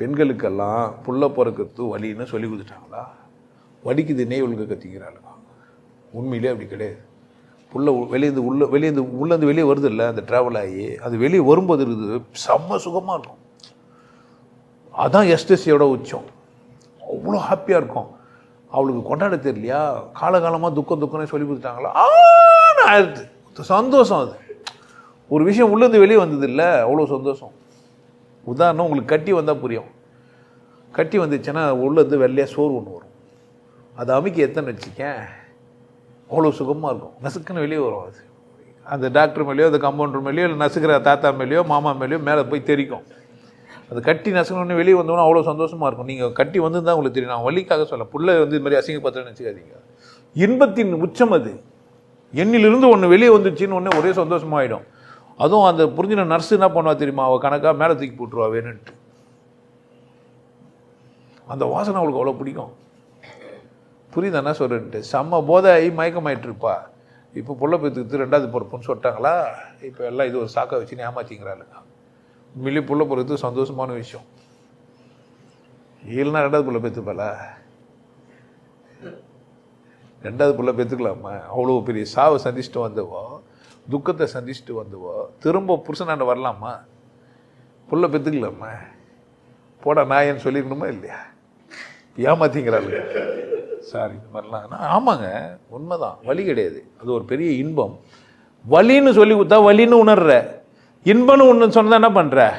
பெண்களுக்கெல்லாம் புள்ள பிறக்கிறது வலின்னு சொல்லி கொடுத்துட்டாங்களா? வலிக்குது நெய் கத்திக்கிறாளுங்க. உண்மையிலே அப்படி கிடையாது. புள்ள வெளியேந்து உள்ள வெளியேந்து உள்ளேருந்து வெளியே வருது இல்லை அந்த ட்ராவல் ஆகி அது வெளியே வரும்போது இருக்குது செம்ம சுகமாக இருக்கும். அதான் எஸ்டசியோட உச்சம். அவ்வளோ ஹாப்பியாக இருக்கும். அவளுக்கு கொண்டாட தெரியலையா? காலகாலமாக துக்கம் துக்கம்னு சொல்லி கொடுத்துட்டாங்களா? ஆயிடுது. சந்தோஷம் அது. ஒரு விஷயம் உள்ளேருந்து வெளியே வந்தது இல்லை அவ்வளோ சந்தோஷம். உதாரணம் உங்களுக்கு கட்டி வந்தால் புரியும். கட்டி வந்துச்சுன்னா உள்ளேருந்து வெள்ளையாக சோறு ஒன்று வரும். அது அமைக்க எத்தனை வச்சுக்கேன். அவ்வளோ சுகமாக இருக்கும். நசுக்குன்னு வெளியே வரும் அது. அந்த டாக்டர் மேலேயோ அந்த கம்பவுண்டர் மேலேயோ இல்லை நசுக்கிற தாத்தா மேலேயோ மாமா மேலேயோ மேலே போய் தெரிக்கும். அது கட்டி நசுக்கணுன்னு வெளியே வந்தோன்னா அவ்வளோ சந்தோஷமாக இருக்கும். நீங்கள் கட்டி வந்து தான் உங்களுக்கு தெரியும். நான் வலிக்காக சொல்ல பிள்ளை வந்து இது மாதிரி அசிங்கப்படுத்துறேன்னு நினச்சிக்காதீங்க இன்பத்தின் உச்சம் அது. எண்ணிலிருந்து ஒன்று வெளியே வந்துச்சுன்னு ஒன்று ஒரே சந்தோஷமாகிடும் அதுவும் அந்த புரிஞ்சின நர்ஸ் என்ன பண்ணுவா தெரியுமா? அவள் கணக்காக மேலே தூக்கி போட்டுருவா வேணுன்ட்டு. அந்த வாசனை அவளுக்கு அவ்வளோ பிடிக்கும். புரியுது என்ன சொல்கிறேன்ட்டு செம்ம போதை ஆகி மயக்கமாயிட்டு இருப்பா இப்போ புள்ள பெற்றுக்கு ரெண்டாவது பிறப்புன்னு சொல்லிட்டாங்களா? இப்போ எல்லாம் இது ஒரு சாக்கை வச்சு ஏமாத்திங்கிறாளுங்க உண்மையிலேயே புள்ள பிறகு சந்தோஷமான விஷயம். இல்லைன்னா ரெண்டாவது புள்ள பெற்றுப்பாள ரெண்டாவது புள்ள பெற்றுக்கலாமா அவ்வளோ பெரிய சாவை சந்திச்சுட்டு வந்தவோ? துக்கத்தை சந்திச்சுட்டு வந்தவோ திரும்ப புருஷனாண்ட வரலாமா? புள்ள பெற்றுக்கலாமா போடா நாயன்னு சொல்லியிருக்கணுமா இல்லையா? ஏமாத்திங்கிறாளுங்க. சாரி இந்த மாதிரிலாம். ஆமாங்க உண்மைதான். வலி கிடையாது. அது ஒரு பெரிய இன்பம். வலின்னு சொல்லி கொடுத்தா வலின்னு உணர்ற. இன்பம்னு ஒன்று சொன்னால் என்ன பண்ணுற